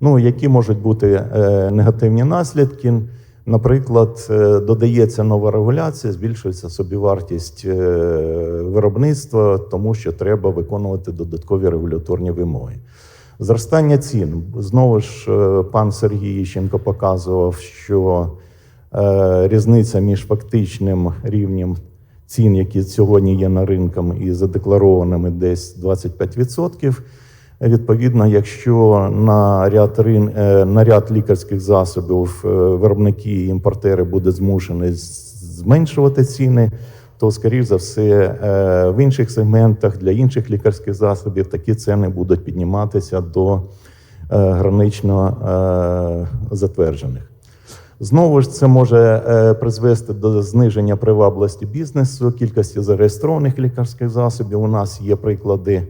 Ну, які можуть бути е, негативні наслідки? Наприклад, е, додається нова регуляція, збільшується собівартість е, виробництва, тому що треба виконувати додаткові регуляторні вимоги. Зростання цін знову ж пан Сергій Іщенко показував, що різниця між фактичним рівнем цін, які сьогодні є на ринках, і задекларованими десь 25%. Відповідно, якщо на ряд рин, е, на ряд лікарських засобів е, виробники і імпортери будуть змушені зменшувати ціни, то скоріш за все е, в інших сегментах для інших лікарських засобів такі ціни будуть підніматися до гранично затверджених. Знову ж це може призвести до зниження привабливості бізнесу, кількості зареєстрованих лікарських засобів. У нас є приклади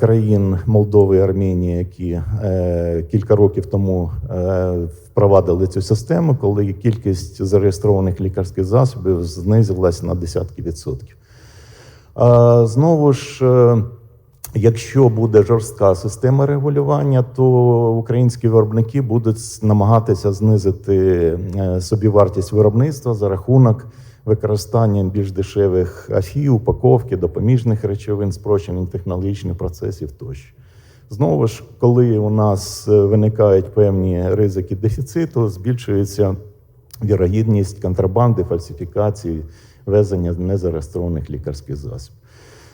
країн Молдови і Арменії, які е, кілька років тому е, впровадили цю систему, коли кількість зареєстрованих лікарських засобів знизилась на десятки відсотків. Знову ж, е, якщо буде жорстка система регулювання, то українські виробники будуть намагатися знизити е, собівартість виробництва за рахунок використання більш дешевих афі, упаковки, допоміжних речовин, спрощення технологічних процесів тощо. Знову ж, коли у нас е, виникають певні ризики дефіциту, збільшується вірогідність контрабанди, фальсифікації, везення незареєстрованих лікарських засобів.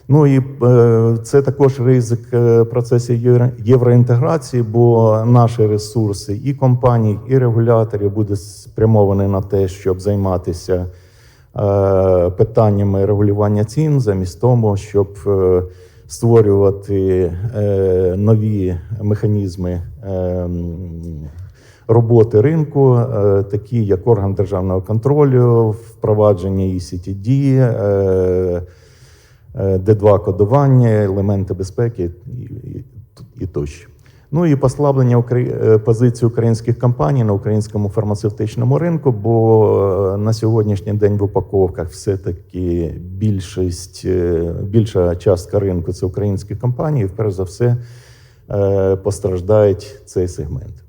Ну і е, це також ризик е, процесів євроінтеграції, бо наші ресурси і компаній, і регуляторів будуть спрямовані на те, щоб займатися питаннями регулювання цін, замість того, щоб е, створювати е, нові механізми. е, Роботи ринку, е, такі як орган державного контролю, впровадження ECTD, е, е, Д2 кодування, елементи безпеки і тощо. Ну і послаблення е, позиції українських компаній на українському фармацевтичному ринку, бо е, на сьогоднішній день в упаковках все-таки більшість, е, більша частка ринку це українські компанії, і перш за все постраждають цей сегмент.